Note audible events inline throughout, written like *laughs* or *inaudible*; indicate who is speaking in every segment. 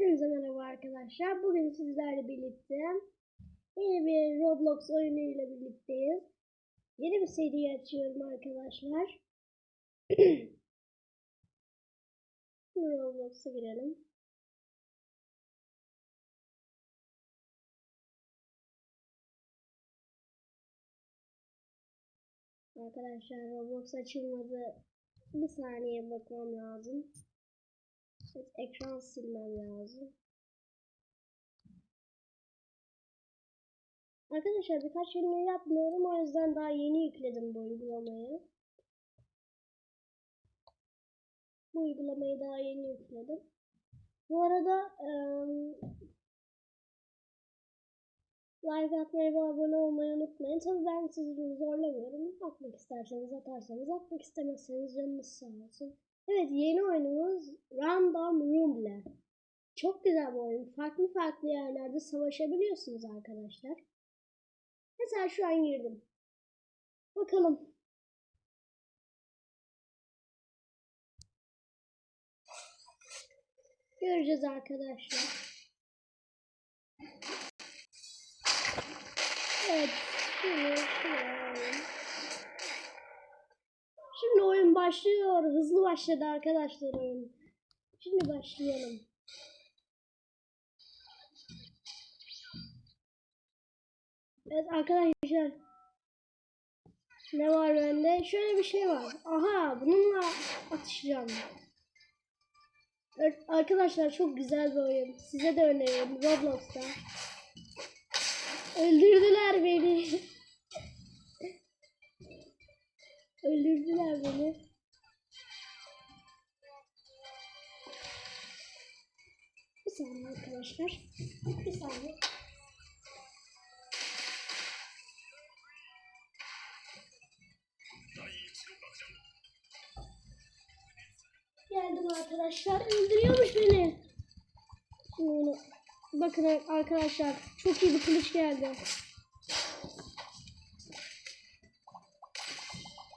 Speaker 1: Hepinize merhaba arkadaşlar. Bugün sizlerle birlikte yeni bir Roblox oyunu ile birlikteyiz. Yeni bir seri açıyorum arkadaşlar. *clears throat* Roblox'a girelim. Arkadaşlar Roblox açılmadı. Bir saniye bakmam lazım. Evet, ekran silmem lazım. Arkadaşlar birkaç gündür yapmıyorum o yüzden daha yeni yükledim bu uygulamayı. Bu uygulamayı daha yeni yükledim. Bu arada eee like atmayı ve abone olmayı unutmayın. Tabii ben sizi zorlamıyorum. Atmak isterseniz atarsanız, atmak istemezseniz canınız sağ olsun. Evet yeni oyunumuz Random Rumble. Çok güzel bir oyun. Farklı farklı yerlerde savaşabiliyorsunuz arkadaşlar. Mesela şu an girdim. Bakalım. Göreceğiz arkadaşlar. Başlıyor. Hızlı başladı arkadaşlar oyun. Şimdi başlayalım. Evet arkadaşlar. Ne var bende? Şöyle bir şey var. Aha bununla atışacağım. Evet, arkadaşlar çok güzel bir oyun. Size de öneriyorum Roblox'ta. Öldürdüler beni. *laughs* Öldürdüler beni. Saniye arkadaşlar. Bir saniye. Geldim arkadaşlar. Öldürüyormuş beni. Şimdi Bakın arkadaşlar. Çok iyi bir kılıç geldi.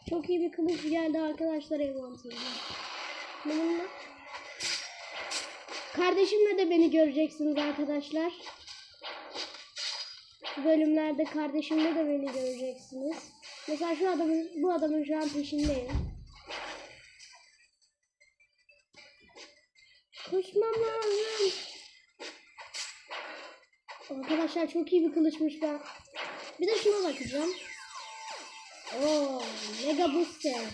Speaker 1: Çok iyi bir kılıç geldi arkadaşlar envanterime. Bununla. Kardeşimle de beni göreceksiniz arkadaşlar. Bu bölümlerde kardeşimle de beni göreceksiniz. Mesela şu adamın, bu adamın şu an peşindeyim. Koşmam lazım. Arkadaşlar çok iyi bir kılıçmış ben. Bir de şuna bakacağım. Oo, mega booster.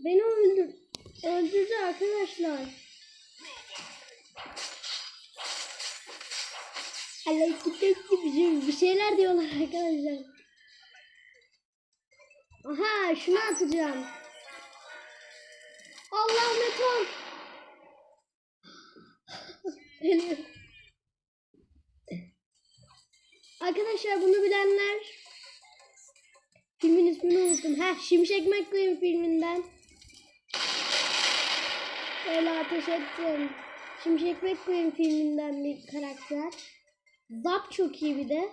Speaker 1: Beni öldür öldürdü arkadaşlar. Aleyküm bir şeyler diyorlar arkadaşlar. Aha şunu atacağım. Allah meton. Arkadaşlar bunu bilenler filmin ismini unuttum. Heh Şimşek McQueen filminden. Böyle ateş ettim. Şimşek McQueen filminden bir karakter. Zap çok iyi bir de.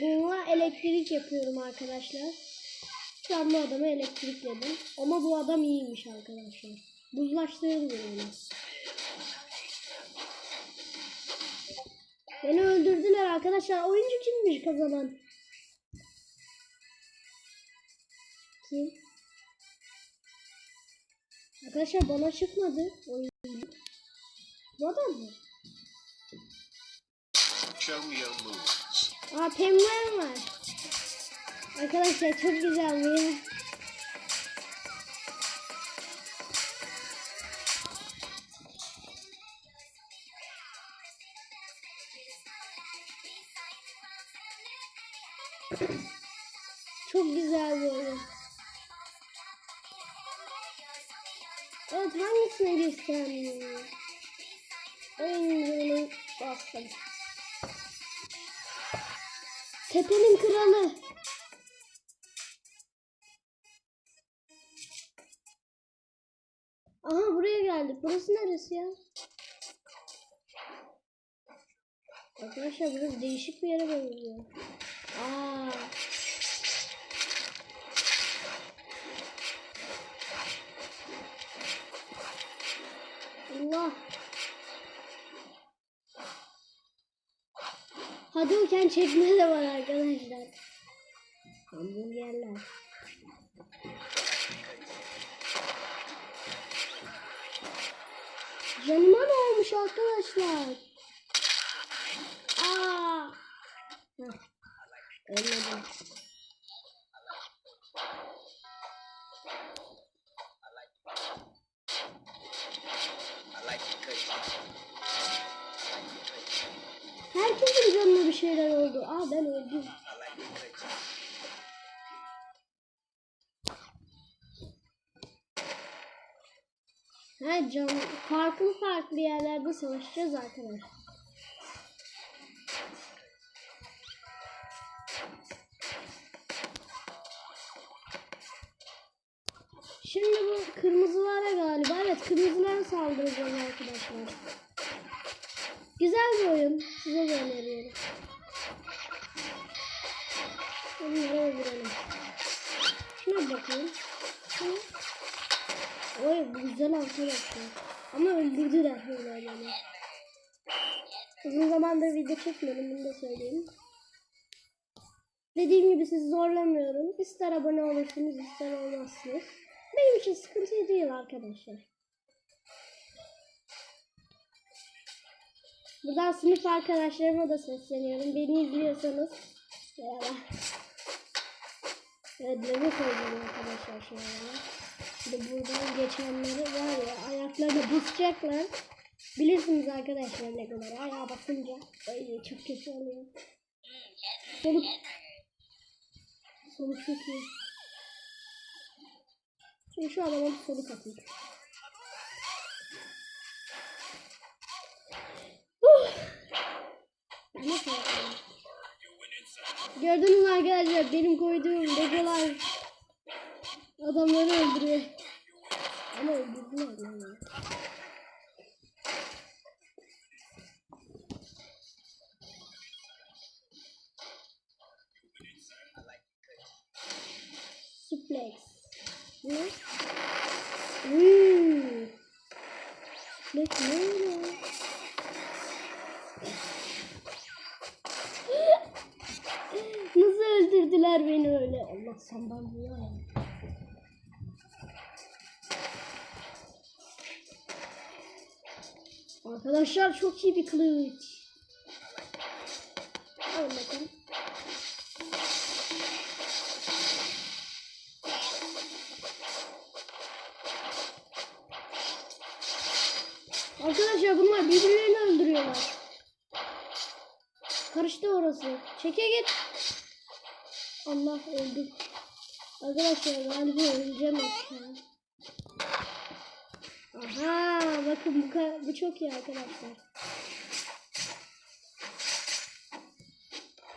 Speaker 1: Bununla elektrik yapıyorum arkadaşlar. Şu an bu adamı elektrikledim. Ama bu adam iyiymiş arkadaşlar. Buzlaştırdım onu. Beni öldürdüler arkadaşlar. Oyuncu kimmiş kazanan? Kim? Arkadaşlar bana çıkmadı oyuncu. Bu adam mı?
Speaker 2: Show me your moves.
Speaker 1: Aa penguen var. Arkadaşlar çok güzel bu ya. Çok güzel bir oyun. Hangisine girsem? Oyunculuğunu bastım. Tepenin kralı. Aha buraya geldik. Burası neresi ya? Arkadaşlar burası değişik bir yere benziyor. Aa. Allah. Hadouken çekme de var arkadaşlar. Hamburgerler. Canıma ne olmuş arkadaşlar? Aa. Ölmedim. Herkesin canına bir şeyler oldu. Aa ben öldüm. Ha can farklı farklı yerlerde savaşacağız arkadaşlar. Şimdi bu kırmızılara galiba evet kırmızılara saldıracağız arkadaşlar. Güzel bir oyun. Size de öneriyorum. Onları öldürelim. Şuna bakayım. Oy güzel arkadaşlar. Ama öldürdüler böyle beni. Uzun zamandır video çekmiyorum bunu da söyleyeyim. Dediğim gibi sizi zorlamıyorum. İster abone olursunuz ister olmazsınız. Benim için sıkıntı değil arkadaşlar. Buradan sınıf arkadaşlarıma da sesleniyorum. Beni izliyorsanız merhaba. Evet, level koyacağım arkadaşlar an. Şimdi buradan geçenleri var ya ayaklarına basacaklar. Bilirsiniz arkadaşlar ne kadar ayağa basınca ay, çok kötü oluyor. Soluk. Soluk çok iyi. Şimdi şu adama soluk atayım. Huh. Ben nasıl yapayım? Gördünüz arkadaşlar benim koyduğum legolar adamları öldürüyor. Ama öldürdüler yani. Suplex. Ne? Hmm. Suplex ne öyle? Nasıl öldürdüler beni öyle? Allah sandalye ya. Arkadaşlar çok iyi bir kılıç. Alın bakalım. Arkadaşlar bunlar birbirlerini öldürüyorlar. Karıştı orası. Çeke git. Allah öldüm. Arkadaşlar galiba öleceğim aşağı. Aha bakın bu, bu çok iyi arkadaşlar.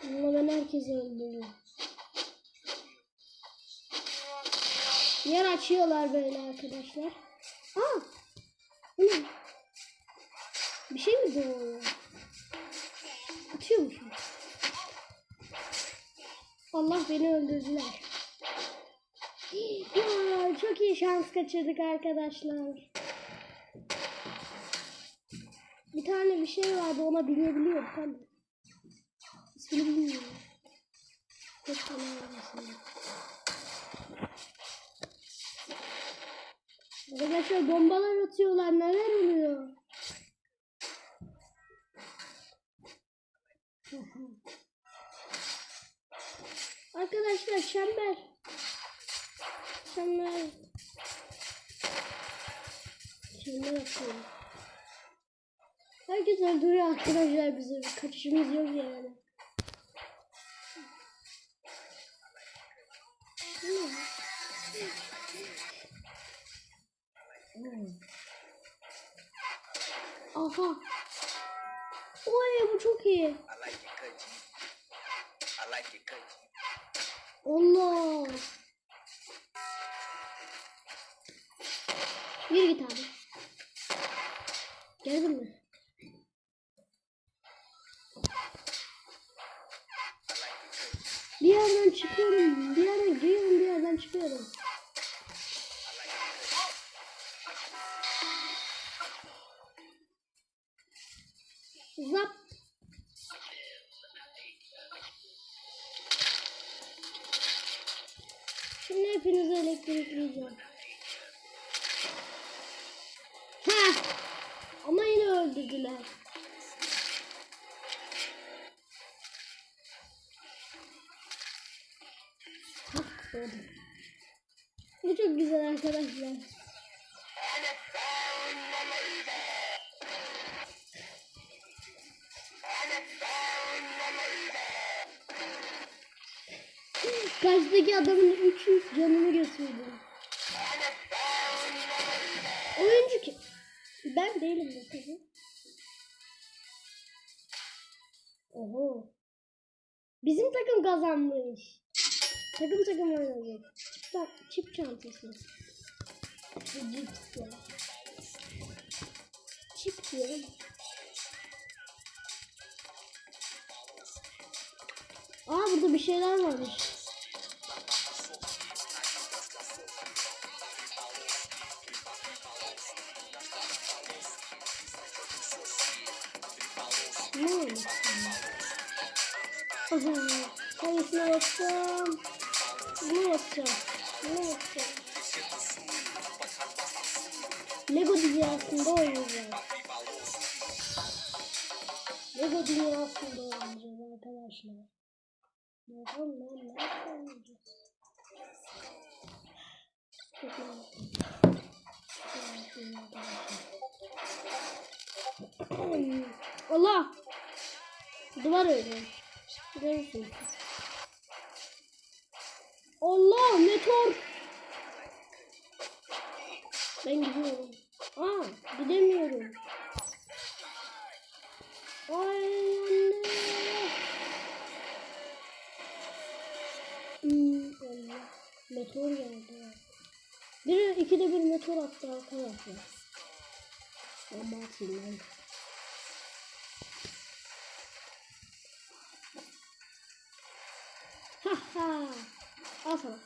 Speaker 1: Bununla ben herkesi öldürüyorum. Yer açıyorlar böyle arkadaşlar. Aa! Bu ne? Bir şey mi doğuyor? Atıyormuşum. Allah beni öldürdüler. Ya, çok iyi şans kaçırdık arkadaşlar. Bir tane bir şey vardı ona binebiliyorduk ama. İsmini bilmiyorum. Çok. Arkadaşlar bombalar atıyorlar neler oluyor? Arkadaşlar çember. Çember. Çember atıyorum. Herkes öldürüyor arkadaşlar bizi. Kaçışımız yok yani. Aha. Oy bu çok iyi.
Speaker 2: I
Speaker 1: Yürü git abi. Geldin mi? Bir yerden çıkıyorum, bir yerden giriyorum, bir yerden çıkıyorum. Oldu. Bu çok güzel arkadaşlar. Karşıdaki adamın 300 canını götürdü. Oyuncu kim? Ben değilim bu tabii. Oho. Bizim takım kazanmış. Takım takım oynadık. Çip, çip çantası. Çip ya. Çip diyorum. Aa burada bir şeyler varmış. Hangisine basacağım? Buna basacağım. Buna basacağım. Lego dünyasında oynayacağız. Lego dünyasında oynayacağız arkadaşlar. Bakalım ben nasıl oynayacağız? Çok. Allah! Duvar öyle. Görürsün. Allah meteor. Ben gidiyorum. Aa gidemiyorum. Ay anne. Hmm, Allah. Meteor geldi. Bir ikide bir meteor attı arkadaşlar. Ben batayım ben. Al sana.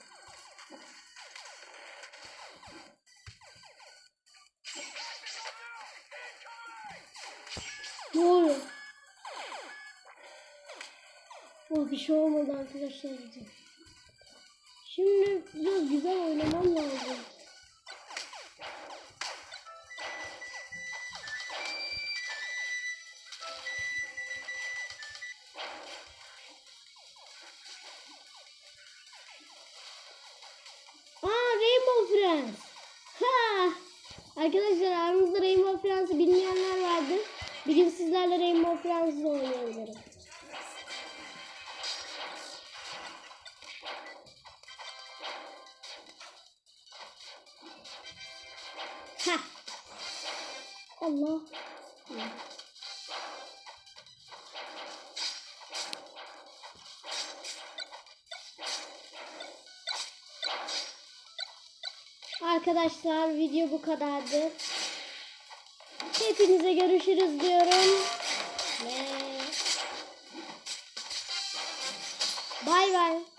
Speaker 1: Ne oluyor? Oh bir şey olmadı arkadaşlar. Şimdi biraz güzel oynamam lazım. Friends. Ha! Arkadaşlar aramızda Rainbow Friends'i bilmeyenler vardı. Bir gün sizlerle Rainbow Friends'i oynayabilirim. Ha! Allah. Arkadaşlar video bu kadardı. Hepinize görüşürüz diyorum. Ve bay bay.